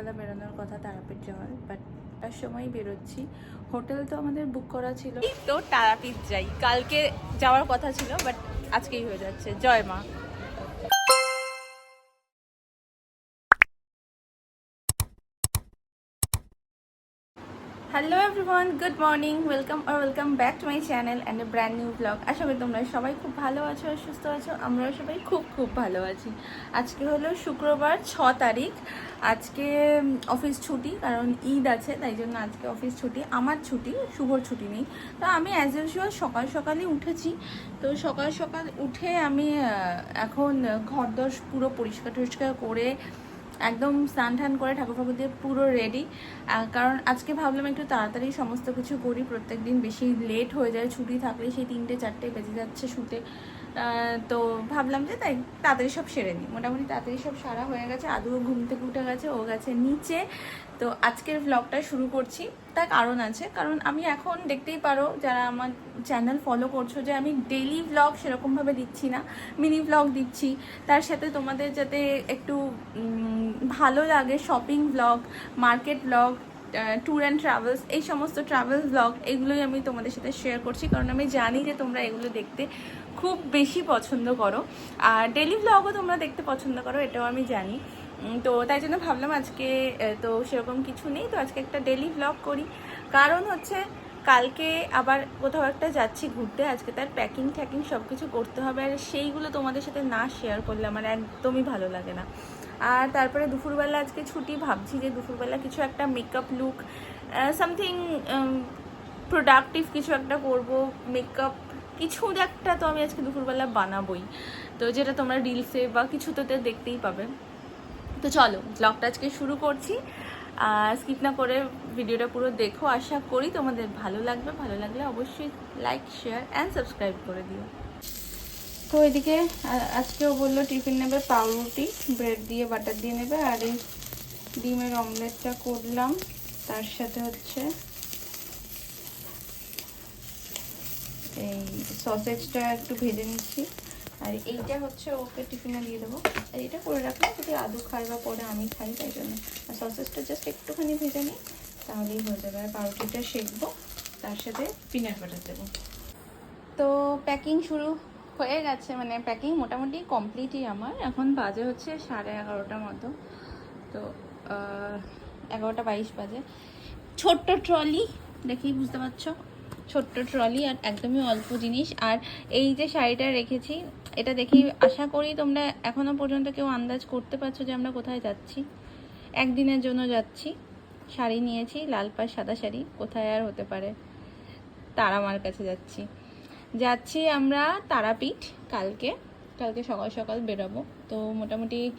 সকালবেলা বেরোনোর কথা তারাপীঠ যাওয়ার বাট তার সময় বেরোচ্ছি। হোটেল তো আমাদের বুক করা ছিল। তো তারাপীঠ যাই। কালকে যাওয়ার কথা ছিল বাট আজকেই হয়ে যাচ্ছে। জয় মা। Hello everyone good morning welcome R welcome back to my channel and a brand new blog আশা করি তোমরা সবাই খুব ভালো আছো সুস্থ আছো, আমরাও সবাই খুব খুব ভালো আছি। আজকে হলো শুক্রবার ছ তারিখ, আজকে অফিস ছুটি, কারণ ঈদ আছে, তাই জন্য আজকে অফিস ছুটি, আমার ছুটি, শুভর ছুটি নেই। তো আমি অ্যাজ ইউজুয়াল সকাল সকালই উঠেছি, তো সকাল সকাল উঠে আমি এখন ঘর দর পুরো পরিষ্কার টরিষ্কার করে একদম স্নান টান করে ঠাকুর ঠাকুর দিয়ে পুরো রেডি কারণ আজকে ভাবলাম একটু তাড়াতাড়ি সমস্ত কিছু করি প্রত্যেক দিন বেশি লেট হয়ে যায়, ছুটি থাকলে সেই তিনটে, চারটে বেজে যাচ্ছে শুতে। তো ভাবলাম যে তাই তাড়াতাড়ি সব সেরে নিই। মোটামুটি তাড়াতাড়ি সব সারা হয়ে গেছে, আদুও ঘুম থেকে উঠে গেছে, ও গেছে নিচে। তো আজকের ভ্লগটা শুরু করছি। তার কারণ আছে, কারণ আমি এখন দেখতেই পারো যারা আমার চ্যানেল ফলো করছ যে আমি ডেলি ভ্লগ সেরকমভাবে দিচ্ছি না মিনি ভ্লগ দিচ্ছি। তার সাথে তোমাদের যাতে একটু ভালো লাগে shopping vlog market vlog tour and travels এই সমস্ত ট্রাভেল ব্লগ এগুলোই আমি তোমাদের সাথে শেয়ার করছি, কারণ আমি জানি যে তোমরা এগুলো দেখতে খুব বেশি পছন্দ করো। আর ডেলি ভ্লগও তোমরা দেখতে পছন্দ করো, এটাও আমি জানি। তো তাই জন্য ভাবলাম আজকে তো সেরকম কিছু নেই, তো আজকে একটা ডেলি ভ্লগ করি। কারণ হচ্ছে, কালকে আবার কোথাও একটা যাচ্ছি ঘুরতে, আজকে তার প্যাকিং ট্যাকিং সব কিছু করতে হবে, আর সেইগুলো তোমাদের সাথে না শেয়ার করলে আমার একদমই ভালো লাগে না। আর তারপরে দুপুরবেলা আজকে ছুটি ভাবছি যে দুপুরবেলা কিছু একটা মেকআপ লুক সামথিং প্রোডাক্টিভ কিছু একটা করব মেকআপ কিছু একটা তো আমি আজকে দুপুরবেলা বানাবোই। তো যেটা তোমরা রিলসে বা কিছুতে দেখতেই পাবে। তো চলো ব্লগটা আজকে শুরু করছি। স্কিপ না করে ভিডিওটা পুরো দেখো। আশা করি তোমাদের ভালো লাগবে। ভালো লাগলে অবশ্যই লাইক শেয়ার অ্যান্ড সাবস্ক্রাইব করে দিও। তো এদিকে আজকেও বলল টিফিন নেবে পাউরুটি, ব্রেড দিয়ে, বাটার দিয়ে নেবে, আর এই ডিমের অমলেটটা করলাম। তার সাথে হচ্ছে এই সসেজটা একটু ভেজে নিচ্ছি। আর এইটা হচ্ছে ওকে টিফিনে দিয়ে দেবো। আর এটা করে রাখলাম যদি আদু খাই বা পরে আমি খাই, তাই জন্য। আর সসেজটা জাস্ট একটুখানি ভেজে নিই, তাহলেই হয়ে যাবে। আর পাউরুটিটা সেকবো, তার সাথে পিনাট বাটার দেবো। তো প্যাকিং শুরু হয়ে গেছে মানে প্যাকিং মোটামুটি কমপ্লিটই আমার। এখন বাজে হচ্ছে সাড়ে এগারোটার মতো। তো এগারোটা বাইশ বাজে। ছোট্ট ট্রলি দেখেই বুঝতে পারছ? ছোট্ট ট্রলি আর একদমই অল্প জিনিস। আর এই যে শাড়িটা রেখেছি, এটা দেখেই আশা করি তোমরা এখনও পর্যন্ত কেউ আন্দাজ করতে পারছ যে আমরা কোথায় যাচ্ছি। একদিনের জন্য যাচ্ছি। শাড়ি নিয়েছি, লাল পাড়, সাদা শাড়ি। কোথায় আর হতে পারে? তারা আমার কাছে যাচ্ছি। যাচ্ছি আমরা তারাপীঠ কালকে। কালকে সকাল সকাল বেরোবো। তো মোটামুটি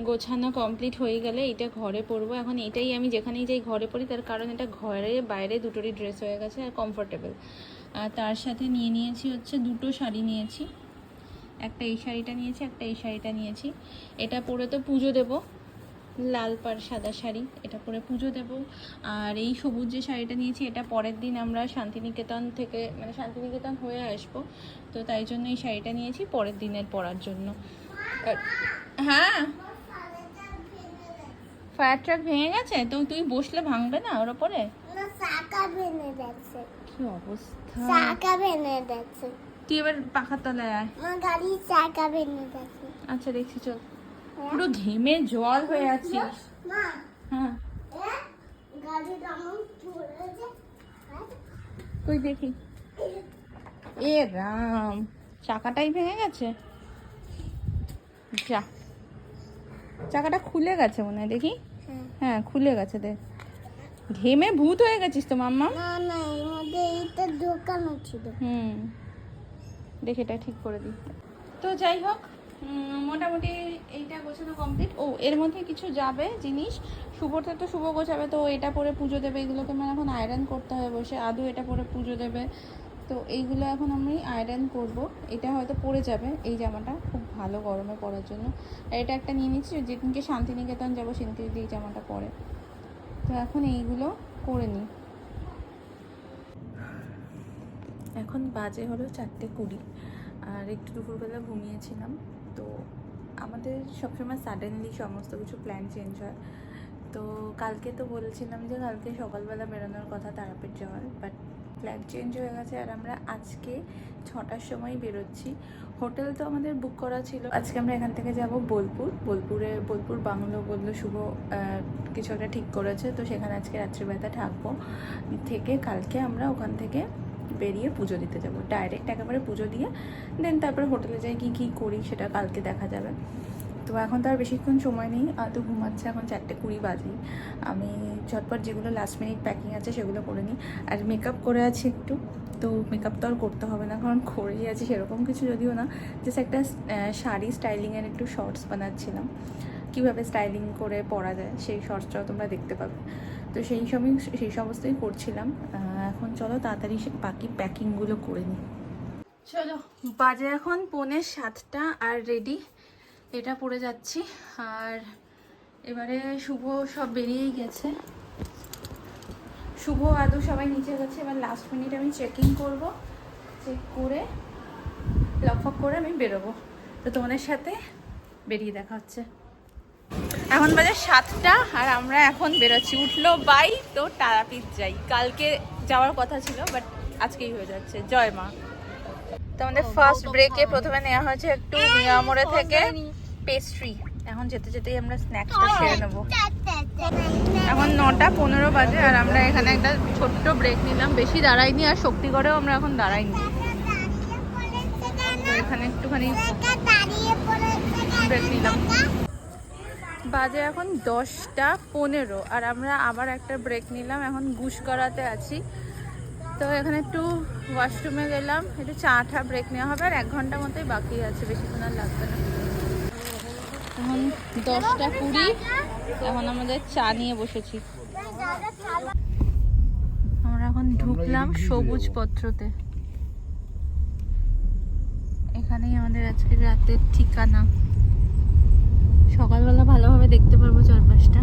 গোছানো কমপ্লিট হয়ে গেলে এটা ঘরে পরবো। এখন এটাই আমি যেখানেই যাই ঘরে পরি, তার কারণ এটা ঘরে বাইরে দুটোরই ড্রেস হয়ে গেছে আর কমফোর্টেবল আর তার সাথে নিয়ে নিয়েছি হচ্ছে দুটো শাড়ি নিয়েছি। একটা এই শাড়িটা নিয়েছি, একটা এই শাড়িটা নিয়েছি। এটা পরে তো পুজো দেবো। লাল পাড় সাদা শাড়ি এটা পরে পুজো দেব। আর এই সবুজ যে শাড়িটা নিয়েছি এটা পরের দিন আমরা শান্তিনিকেতন থেকে মানে শান্তিনিকেতন হয়ে আসব। তো তাই জন্য এই শাড়িটা নিয়েছি পরের দিনের পরার জন্য। হ্যাঁ? ফায়ার ট্রাক ভেঙে গেছে? তো তুই বসলে ভাঙবে না ওর ওপরে? কি অবস্থা? চাকা ভেঙে যাচ্ছে তুই এবার পাখার তলায় আয়। আমার গাড়ির চাকা ভেঙে যাচ্ছে আচ্ছা দেখছি চল। পুরো ঘেমে জল হয়ে হ্যাঁ। চলেছে তুই দেখি। এ রাম চাকাটাই ভেঙে গেছে? যা। চাকাটা খুলে গেছে মনে হয় দেখি? হ্যাঁ। হ্যাঁ খুলে গেছে দেখ ঘেমে ভূত হয়ে গেছিস তো মাম্মা। না না এর মধ্যে এইটা দোকানও ছিল। হুম। দেখে এটা ঠিক করে দিই। তো যাই হোক মোটামুটি এইটা গোছানো কমপ্লিট ও, এর মধ্যে কিছু যাবে জিনিস। শুভতে তো শুভ গোছাবে, তো এটা পরে পুজো দেবে। এগুলোকে মানে এখন আয়রন করতে হবে বসে। আদৌ এটা পরে পুজো দেবে। তো এইগুলো এখন আমি আয়রন করব। এটা হয়তো পরে যাবে এই জামাটা খুব ভালো গরমে পরার জন্য। আর এটা একটা নিয়ে নিচ্ছি, যেদিনকে শান্তিনিকেতন যাব সেদিনকে যদি এই জামাটা পরে। তো এখন এইগুলো করে নিই। এখন বাজে হলো চারটে কুড়ি। আর একটু দুপুরবেলা ঘুমিয়েছিলাম। তো আমাদের সবসময় সাডেনলি সমস্ত কিছু প্ল্যান চেঞ্জ হয়। তো কালকে তো বলছিলাম যে কালকে সকালবেলা বেরোনোর কথা তারাপীঠ যাওয়ার বাট ফ্ল্যাট চেঞ্জ হয়ে গেছে আর আমরা আজকে ছটার সময় বেরোচ্ছি। হোটেল তো আমাদের বুক করা ছিল। আজকে আমরা এখান থেকে যাব বোলপুর। বোলপুরে, বোলপুর বাংলো বলল শুভ কিছু একটা ঠিক করেছে, তো সেখানে আজকে রাত্রিবেলা থাকব। থেকে কালকে আমরা ওখান থেকে বেরিয়ে পুজো দিতে যাব। ডাইরেক্ট একেবারে পুজো দিয়ে দেন তারপরে হোটেলে যাই, কি, কী করি সেটা কালকে দেখা যাবে। তো এখন তো আর বেশিক্ষণ সময় নেই আদৌ ঘুমাচ্ছে এখন চারটে কুড়ি বাজে। আমি ঝটপট যেগুলো লাস্ট মিনিট প্যাকিং আছে সেগুলো করে নিই। আর মেকআপ করে আছি একটু, তো মেকআপ তো আর করতে হবে না, কারণ করেই আছি সেরকম কিছু যদিও না। জাস্ট একটা শাড়ি স্টাইলিংয়ের একটু শর্টস বানাচ্ছিলাম। কীভাবে স্টাইলিং করে পরা যায় সেই শর্টসটাও তোমরা দেখতে পাবে। তো সেই সবই, সেই সমস্তই করছিলাম। এখন চলো তাড়াতাড়ি বাকি প্যাকিংগুলো করে নিই। চলো, বাজে এখন পৌনে সাতটা আর রেডি এটা পরে যাচ্ছি। আর এবারে শুভ সব বেরিয়েই গেছে। শুভ, আদৌ সবাই নিচে গেছে। এবার লাস্ট মিনিট আমি চেকিং করব চেক করে, লকফক করে আমি বেরোবো। তো তোমাদের সাথে বেরিয়ে দেখা হচ্ছে। এখন বাজে সাতটা আর আমরা এখন বেরোচ্ছি উঠল বাই তো তারাপীঠ যাই কালকে যাওয়ার কথা ছিল বাট আজকেই হয়ে যাচ্ছে জয় মা তো আমাদের ফার্স্ট ব্রেকে প্রথমে নেওয়া হয়েছে একটু মিয়ামোড়ে থেকে পেস্ট্রি এখন যেতে যেতেই আমরা স্ন্যাক্সটা সেরে নেব এখন নটা পনেরো বাজে আর আমরা এখানে একটা ছোট্ট ব্রেক নিলাম বেশি দাঁড়াইনি আর শক্তিগড়েও আমরা এখন দাঁড়াইনি এখানে একটুখানি ব্রেক নিলাম বাজে এখন দশটা পনেরো আর আমরা আবার একটা ব্রেক নিলাম, এখন গুসকরাতে আছি। তো এখানে একটু ওয়াশরুমে গেলাম, একটু চা ঠা ব্রেক নেওয়া হবে, আর এক ঘণ্টা মতোই বাকি আছে, বেশিক্ষণ আর লাগবে না। এখন দশটা কুড়ি, এখন আমাদের চা নিয়ে বসেছি। আমরা এখন ঢুকলাম সবুজ পত্রতে এখানেই আমাদের আজকে রাতের ঠিকানা। সকালবেলা ভালোভাবে দেখতে পারব চারপাশটা।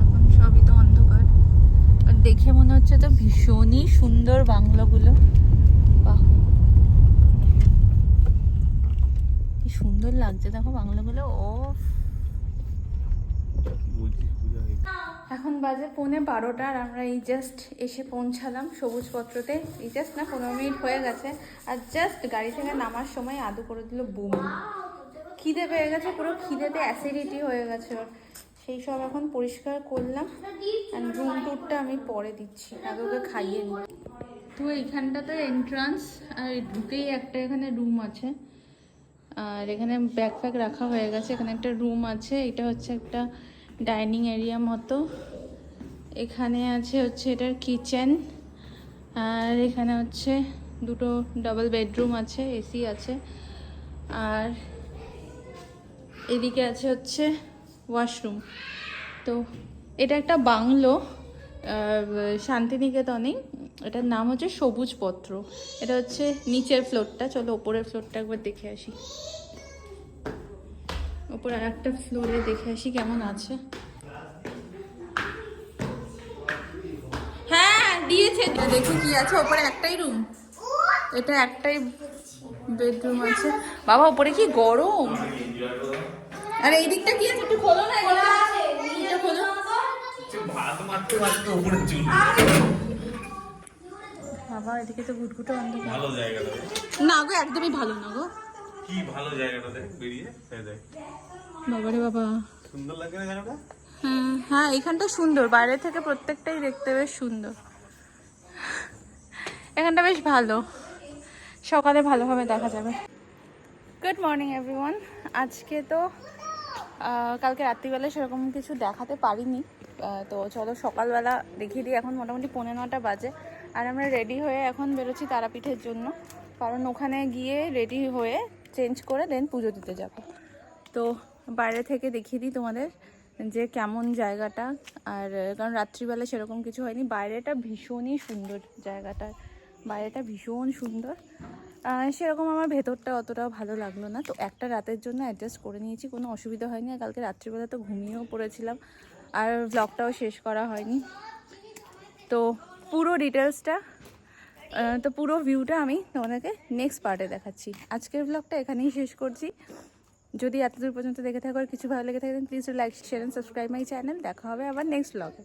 এখন সবই তো অন্ধকার। আর দেখে মনে হচ্ছে তো ভীষণই সুন্দর বাংলোগুলো। বাহ। কি সুন্দর লাগছে দেখো বাংলোগুলো ও এখন বাজে পৌনে বারোটা আর আমরা এই জাস্ট এসে পৌঁছালাম সবুজ পত্রতে এই জাস্ট না পনেরো মিনিট হয়ে গেছে। আর জাস্ট গাড়ি থেকে নামার সময় আদু করে দিল বুম। খিদে পেয়ে গেছে, পুরো খিদেতে অ্যাসিডিটি হয়ে গেছে। ওর সেই সব এখন পরিষ্কার করলাম আর রুম টুরটা আমি পরে দিচ্ছি, আগে ওকে খাইয়ে নিই। তো এইখানটাতে এন্ট্রান্স আর ঢুকেই একটা এখানে রুম আছে। আর এখানে ব্যাগ ফ্যাগ রাখা হয়ে গেছে, এখানে একটা রুম আছে, এটা হচ্ছে একটা ডাইনিং এরিয়া মতো। এখানে আছে হচ্ছে এটার কিচেন আর এখানে হচ্ছে দুটো ডাবল বেডরুম আছে এসি আছে। আর এদিকে আছে হচ্ছে ওয়াশরুম তো এটা একটা বাংলো শান্তিনিকেতনে এটার নাম হচ্ছে সবুজ পত্র এটা হচ্ছে নিচের ফ্লোরটা চলো ওপরের ফ্লোরটা একবার দেখে আসি। ওপরে আর একটা ফ্লোরে দেখে আসি কেমন আছে। হ্যাঁ দিয়েছে। দেখি কি আছে। ওপরে একটাই রুম এটা একটাই বেডরুম আছে। বাবা ওপরে কি গরম? আর এই দিকটা কি আছে? একটু খোলো না এটা খোলো। বাবা এদিকে তো ঘুটঘুটে অন্ধকার। ভালো জায়গাটা না গো একদমই ভালো না গো। কি ভালো জায়গাটা দেখ বেরিয়ে দেখ। বাবারে বাবা। সুন্দর লাগে না জায়গাটা? হুম হ্যাঁ এখানটা সুন্দর। বাইরে থেকে প্রত্যেকটাই দেখতে বেশ সুন্দর। এখানটা বেশ ভালো। সকালে ভালোভাবে দেখা যাবে। গুড মর্নিং এভরিওয়ান আজকে তো কালকে রাত্রিবেলা সেরকম কিছু দেখাতে পারিনি। তো চলো সকালবেলা দেখিয়ে দিই। এখন মোটামুটি পৌনে নটা বাজে। আর আমরা রেডি হয়ে এখন বেরোচ্ছি তারাপীঠের জন্য। কারণ ওখানে গিয়ে রেডি হয়ে চেঞ্জ করে দেন পুজো দিতে যাব। তো বাইরে থেকে দেখিয়ে দিই তোমাদের যে কেমন জায়গাটা। আর, কারণ রাত্রিবেলা সেরকম কিছু হয়নি। বাইরেটা ভীষণই সুন্দর জায়গাটা। বাইরেটা ভীষণ সুন্দর। সেরকম আমার ভেতরটা অতটাও ভালো লাগল না। তো একটা রাতের জন্য অ্যাডজাস্ট করে নিয়েছি, কোনো অসুবিধা হয়নি। আর কালকে রাত্রিবেলা তো ঘুমিয়েও পড়েছিলাম। আর ব্লগটাও শেষ করা হয়নি। তো পুরো ডিটেলসটা তো পুরো ভিউটা আমি তোমাদেরকে নেক্সট পার্টে দেখাচ্ছি। আজকের ব্লগটা এখানেই শেষ করছি। যদি এতদূর পর্যন্ত দেখে থাকো আর কিছু ভালো লেগে থাকে please like share and subscribe my channel দেখা হবে আবার নেক্সট ব্লগে